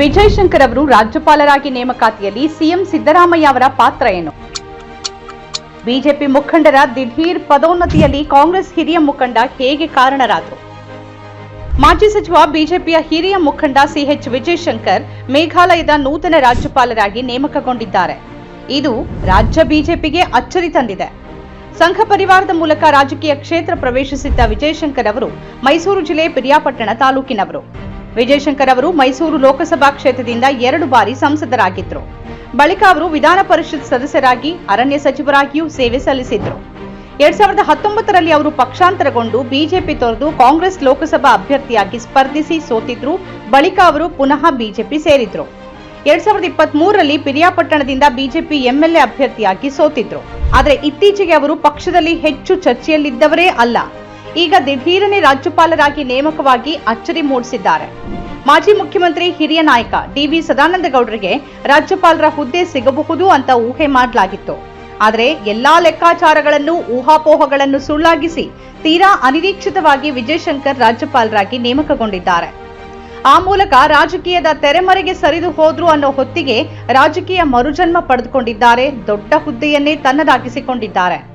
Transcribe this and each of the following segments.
ವಿಜಯ್ ಶಂಕರ್ ಅವರು ರಾಜ್ಯಪಾಲರಾಗಿ ನೇಮಕಾತಿಯಲ್ಲಿ ಸಿಎಂ ಸಿದ್ದರಾಮಯ್ಯ ಅವರ ಪಾತ್ರ ಏನು? ಬಿಜೆಪಿ ಮುಖಂಡರ ದಿಢೀರ್ ಪದೋನ್ನತಿಯಲ್ಲಿ ಕಾಂಗ್ರೆಸ್ ಹಿರಿಯ ಮುಖಂಡ ಹೇಗೆ ಕಾರಣರಾದರು? ಮಾಜಿ ಸಚಿವ ಬಿಜೆಪಿಯ ಹಿರಿಯ ಮುಖಂಡ ಸಿಎಚ್ ವಿಜಯಶಂಕರ್ ಮೇಘಾಲಯದ ನೂತನ ರಾಜ್ಯಪಾಲರಾಗಿ ನೇಮಕಗೊಂಡಿದ್ದಾರೆ. ಇದು ರಾಜ್ಯ ಬಿಜೆಪಿಗೆ ಅಚ್ಚರಿ ತಂದಿದೆ. ಸಂಘ ಪರಿವಾರದ ಮೂಲಕ ರಾಜಕೀಯ ಕ್ಷೇತ್ರ ಪ್ರವೇಶಿಸಿದ್ದ ವಿಜಯಶಂಕರ್ ಅವರು ಮೈಸೂರು ಜಿಲ್ಲೆ ಪಿರಿಯಾಪಟ್ಟಣ ತಾಲೂಕಿನವರು. ವಿಜಯಶಂಕರ್ ಅವರು ಮೈಸೂರು ಲೋಕಸಭಾ ಕ್ಷೇತ್ರದಿಂದ ಎರಡು ಬಾರಿ ಸಂಸದರಾಗಿದ್ದರು ಬಳಿಕ ಅವರು ವಿಧಾನ ಪರಿಷತ್ ಸದಸ್ಯರಾಗಿ, ಅರಣ್ಯ ಸಚಿವರಾಗಿಯೂ ಸೇವೆ ಸಲ್ಲಿಸಿದ್ರು. ಎರಡ್ ಸಾವಿರದ ಹತ್ತೊಂಬತ್ತರಲ್ಲಿ ಅವರು ಪಕ್ಷಾಂತರಗೊಂಡು ಬಿಜೆಪಿ ತೊರೆದು ಕಾಂಗ್ರೆಸ್ ಲೋಕಸಭಾ ಅಭ್ಯರ್ಥಿಯಾಗಿ ಸ್ಪರ್ಧಿಸಿ ಸೋತಿದ್ರು, ಬಳಿಕ ಅವರು ಪುನಃ ಬಿಜೆಪಿ ಸೇರಿದ್ರು. ಎರಡ್ ಸಾವಿರದ ಇಪ್ಪತ್ತ್ ಮೂರರಲ್ಲಿ ಪಿರಿಯಾಪಟ್ಟಣದಿಂದ ಬಿಜೆಪಿ ಎಂಎಲ್ಎ ಅಭ್ಯರ್ಥಿಯಾಗಿ ಸೋತಿದ್ರು. ಆದರೆ ಇತ್ತೀಚೆಗೆ ಅವರು ಪಕ್ಷದಲ್ಲಿ ಹೆಚ್ಚು ಚರ್ಚೆಯಲ್ಲಿದ್ದವರೇ ಅಲ್ಲ. ಈಗ ದಿಢೀರನೆ ರಾಜ್ಯಪಾಲರಾಗಿ ನೇಮಕವಾಗಿ ಅಚ್ಚರಿ ಮೂಡಿಸಿದ್ದಾರೆ. ಮಾಜಿ ಮುಖ್ಯಮಂತ್ರಿ ಹಿರಿಯ ನಾಯಕ ಡಿವಿ ಸದಾನಂದಗೌಡರಿಗೆ ರಾಜ್ಯಪಾಲರ ಹುದ್ದೆ ಸಿಗಬಹುದು ಅಂತ ಊಹೆ ಮಾಡಲಾಗಿತ್ತು. ಆದರೆ ಎಲ್ಲಾ ಲೆಕ್ಕಾಚಾರಗಳನ್ನು, ಊಹಾಪೋಹಗಳನ್ನು ಸುಳ್ಳಾಗಿಸಿ ತೀರಾ ಅನಿರೀಕ್ಷಿತವಾಗಿ ವಿಜಯಶಂಕರ್ ರಾಜ್ಯಪಾಲರಾಗಿ ನೇಮಕಗೊಂಡಿದ್ದಾರೆ. ಆ ಮೂಲಕ ರಾಜಕೀಯದ ತೆರೆಮರೆಗೆ ಸರಿದು ಹೋದ್ರು ಅನ್ನೋ ಹೊತ್ತಿಗೆ ರಾಜಕೀಯ ಮರುಜನ್ಮ ಪಡೆದುಕೊಂಡಿದ್ದಾರೆ ದೊಡ್ಡ ಹುದ್ದೆಯನ್ನೇ ತನ್ನದಾಗಿಸಿಕೊಂಡಿದ್ದಾರೆ.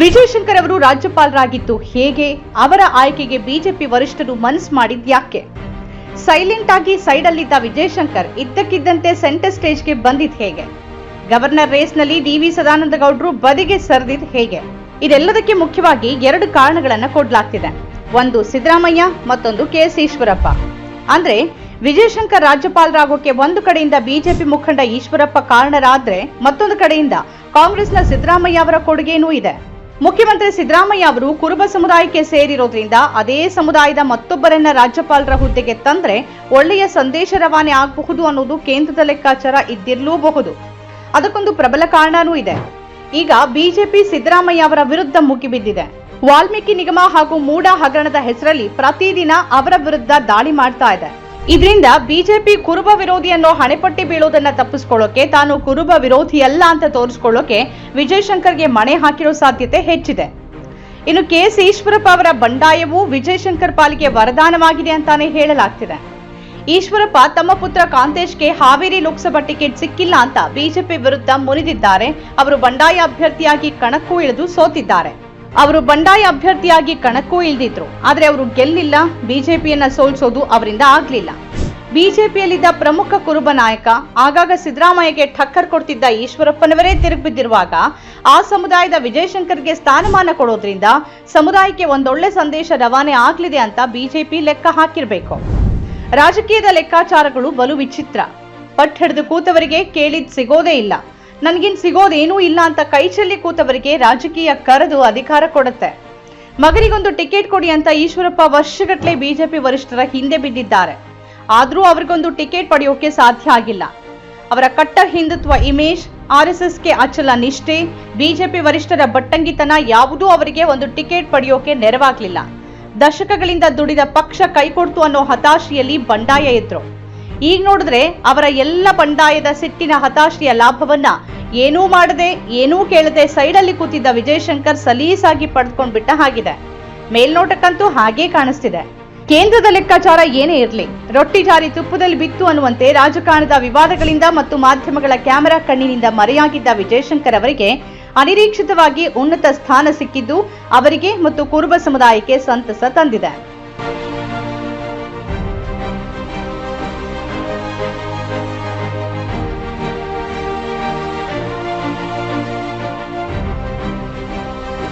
ವಿಜಯಶಂಕರ್ ಅವರು ರಾಜ್ಯಪಾಲರಾಗಿದ್ದು ಹೇಗೆ ಅವರ ಆಯ್ಕೆಗೆ ಬಿಜೆಪಿ ವರಿಷ್ಠರು ಮನಸ್ಸು ಮಾಡಿದ್ ಯಾಕೆ? ಸೈಲೆಂಟ್ ಆಗಿ ಸೈಡಲ್ಲಿದ್ದ ವಿಜಯಶಂಕರ್ ಇದ್ದಕ್ಕಿದ್ದಂತೆ ಸೆಂಟರ್ ಸ್ಟೇಜ್ಗೆ ಬಂದಿದ್ ಹೇಗೆ? ಗವರ್ನರ್ ರೇಸ್ನಲ್ಲಿ ಡಿವಿ ಸದಾನಂದ ಗೌಡರು ಬದಿಗೆ ಸರಿದಿದ್ ಹೇಗೆ? ಇದೆಲ್ಲದಕ್ಕೆ ಮುಖ್ಯವಾಗಿ ಎರಡು ಕಾರಣಗಳನ್ನು ಕೊಡಲಾಗ್ತಿದೆ. ಒಂದು ಸಿದ್ದರಾಮಯ್ಯ, ಮತ್ತೊಂದು ಕೆಎಸ್ ಈಶ್ವರಪ್ಪ ಅಂದ್ರೆ ವಿಜಯಶಂಕರ್ ರಾಜ್ಯಪಾಲರಾಗೋಕೆ ಒಂದು ಕಡೆಯಿಂದ ಬಿಜೆಪಿ ಮುಖಂಡ ಈಶ್ವರಪ್ಪ ಕಾರಣರಾದ್ರೆ ಮತ್ತೊಂದು ಕಡೆಯಿಂದ ಕಾಂಗ್ರೆಸ್ನ ಸಿದ್ದರಾಮಯ್ಯ ಅವರ ಕೊಡುಗೆನೂ ಇದೆ. ಮುಖ್ಯಮಂತ್ರಿ ಸಿದ್ದರಾಮಯ್ಯ ಅವರು ಕುರುಬ ಸಮುದಾಯಕ್ಕೆ ಸೇರಿರೋದ್ರಿಂದ ಅದೇ ಸಮುದಾಯದ ಮತ್ತೊಬ್ಬರನ್ನ ರಾಜ್ಯಪಾಲರ ಹುದ್ದೆಗೆ ತಂದ್ರೆ ಒಳ್ಳೆಯ ಸಂದೇಶ ರವಾನೆ ಆಗಬಹುದು ಅನ್ನೋದು ಕೇಂದ್ರದ ಲೆಕ್ಕಾಚಾರ ಇದ್ದಿರಲೂಬಹುದು. ಅದಕ್ಕೊಂದು ಪ್ರಬಲ ಕಾರಣನೂ ಇದೆ. ಈಗ ಬಿಜೆಪಿ ಸಿದ್ದರಾಮಯ್ಯ ಅವರ ವಿರುದ್ಧ ಮುಗಿಬಿದ್ದಿದೆ ವಾಲ್ಮೀಕಿ ನಿಗಮ ಹಾಗೂ ಮೂಡ ಹಗರಣದ ಹೆಸರಲ್ಲಿ ಪ್ರತಿದಿನ ಅವರ ವಿರುದ್ಧ ದಾಳಿ ಮಾಡ್ತಾ ಇದೆ. ಇದರಿಂದ ಬಿಜೆಪಿ ಕುರುಬ ವಿರೋಧಿ ಅನ್ನೋ ಹಣೆಪಟ್ಟಿ ಬೀಳೋದನ್ನ ತಪ್ಪಿಸ್ಕೊಳ್ಳೋಕೆ ತಾನು ಕುರುಬ ವಿರೋಧಿಯಲ್ಲ ಅಂತ ತೋರಿಸ್ಕೊಳ್ಳೋಕೆ ವಿಜಯಶಂಕರ್ಗೆ ಮಣೆ ಹಾಕಿರೋ ಸಾಧ್ಯತೆ ಹೆಚ್ಚಿದೆ. ಇನ್ನು ಕೆ ಎಸ್ ಈಶ್ವರಪ್ಪ ಅವರ ಬಂಡಾಯವು ವಿಜಯ್ ಶಂಕರ್ ಪಾಲಿಗೆ ವರದಾನವಾಗಿದೆ ಅಂತಾನೆ ಹೇಳಲಾಗ್ತಿದೆ. ಈಶ್ವರಪ್ಪ ತಮ್ಮ ಪುತ್ರ ಕಾಂತೇಶ್ಗೆ ಹಾವೇರಿ ಲೋಕಸಭಾ ಟಿಕೆಟ್ ಸಿಕ್ಕಿಲ್ಲ ಅಂತ ಬಿಜೆಪಿ ವಿರುದ್ಧ ಮುನಿದಿದ್ದಾರೆ. ಅವರು ಬಂಡಾಯ ಅಭ್ಯರ್ಥಿಯಾಗಿ ಕಣಕ್ಕೂ ಇಳಿದು ಸೋತಿದ್ದಾರೆ. ಅವರು ಬಂಡಾಯ ಅಭ್ಯರ್ಥಿಯಾಗಿ ಕಣಕ್ಕೂ ಇಳಿದಿದ್ರು ಆದರೆ ಅವರು ಗೆಲ್ಲಿಲ್ಲ, ಬಿಜೆಪಿಯನ್ನ ಸೋಲ್ಸೋದು ಅವರಿಂದ ಆಗ್ಲಿಲ್ಲ. ಬಿಜೆಪಿಯಲ್ಲಿದ್ದ ಪ್ರಮುಖ ಕುರುಬ ನಾಯಕ, ಆಗಾಗ ಸಿದ್ದರಾಮಯ್ಯಗೆ ಠಕ್ಕರ್ ಕೊಡ್ತಿದ್ದ ಈಶ್ವರಪ್ಪನವರೇ ತಿರುಗಿಬಿದ್ದಿರುವಾಗ ಆ ಸಮುದಾಯದ ವಿಜಯಶಂಕರ್ಗೆ ಸ್ಥಾನಮಾನ ಕೊಡೋದ್ರಿಂದ ಸಮುದಾಯಕ್ಕೆ ಒಂದೊಳ್ಳೆ ಸಂದೇಶ ರವಾನೆ ಆಗಲಿದೆ ಅಂತ ಬಿಜೆಪಿ ಲೆಕ್ಕ ಹಾಕಿರ್ಬೇಕು. ರಾಜಕೀಯದ ಲೆಕ್ಕಾಚಾರಗಳು ಬಲು ವಿಚಿತ್ರ. ಪಟ್ ಹಿಡಿದು ಕೂತವರಿಗೆ ಕೇಳಿದ್ ಸಿಗೋದೇ ಇಲ್ಲ. ನನ್ಗಿನ್ ಸಿಗೋದೇನೂ ಇಲ್ಲ ಅಂತ ಕೈ ಚೆಲ್ಲಿ ಕೂತವರಿಗೆ ರಾಜಕೀಯ ಕರೆದು ಅಧಿಕಾರ ಕೊಡುತ್ತೆ. ಮಗನಿಗೊಂದು ಟಿಕೆಟ್ ಕೊಡಿ ಅಂತ ಈಶ್ವರಪ್ಪ ವರ್ಷಗಟ್ಟಲೆ ಬಿಜೆಪಿ ವರಿಷ್ಠರ ಹಿಂದೆ ಬಿದ್ದಿದ್ದಾರೆ. ಆದರೂ ಅವ್ರಿಗೊಂದು ಟಿಕೆಟ್ ಪಡೆಯೋಕೆ ಸಾಧ್ಯ ಆಗಿಲ್ಲ. ಅವರ ಕಟ್ಟ ಹಿಂದುತ್ವ ಇಮೇಜ್ ಎಸ್ಗೆ ಅಚಲ ನಿಷ್ಠೆ, ಬಿಜೆಪಿ ವರಿಷ್ಠರ ಬಟ್ಟಂಗಿತನ ಯಾವುದೂ ಅವರಿಗೆ ಒಂದು ಟಿಕೆಟ್ ಪಡೆಯೋಕೆ ನೆರವಾಗಲಿಲ್ಲ. ದಶಕಗಳಿಂದ ದುಡಿದ ಪಕ್ಷ ಕೈಕೊಡ್ತು ಅನ್ನೋ ಹತಾಶೆಯಲ್ಲಿ ಬಂಡಾಯ ಇದ್ರು ಈಗ ನೋಡಿದ್ರೆ ಅವರ ಎಲ್ಲ ಬಂಡಾಯದ ಸಿಟ್ಟಿನ ಹತಾಶೆಯ ಲಾಭವನ್ನ ಏನೂ ಮಾಡದೆ, ಏನೂ ಕೇಳದೆ ಸೈಡಲ್ಲಿ ಕೂತಿದ್ದ ವಿಜಯಶಂಕರ್ ಸಲೀಸಾಗಿ ಪಡೆದುಕೊಂಡ್ಬಿಟ್ಟ ಹಾಗಿದೆ. ಮೇಲ್ನೋಟಕ್ಕಂತೂ ಹಾಗೇ ಕಾಣಿಸ್ತಿದೆ. ಕೇಂದ್ರದ ಲೆಕ್ಕಾಚಾರ ಏನೇ ಇರಲಿ, ರೊಟ್ಟಿ ಜಾರಿ ತುಪ್ಪದಲ್ಲಿ ಬಿತ್ತು ಅನ್ನುವಂತೆ ರಾಜಕಾರಣದ ವಿವಾದಗಳಿಂದ ಮತ್ತು ಮಾಧ್ಯಮಗಳ ಕ್ಯಾಮೆರಾ ಕಣ್ಣಿನಿಂದ ಮರೆಯಾಗಿದ್ದ ವಿಜಯಶಂಕರ್ ಅವರಿಗೆ ಅನಿರೀಕ್ಷಿತವಾಗಿ ಉನ್ನತ ಸ್ಥಾನ ಸಿಕ್ಕಿದ್ದು ಅವರಿಗೆ ಮತ್ತು ಕುರುಬ ಸಮುದಾಯಕ್ಕೆ ಸಂತಸ ತಂದಿದೆ.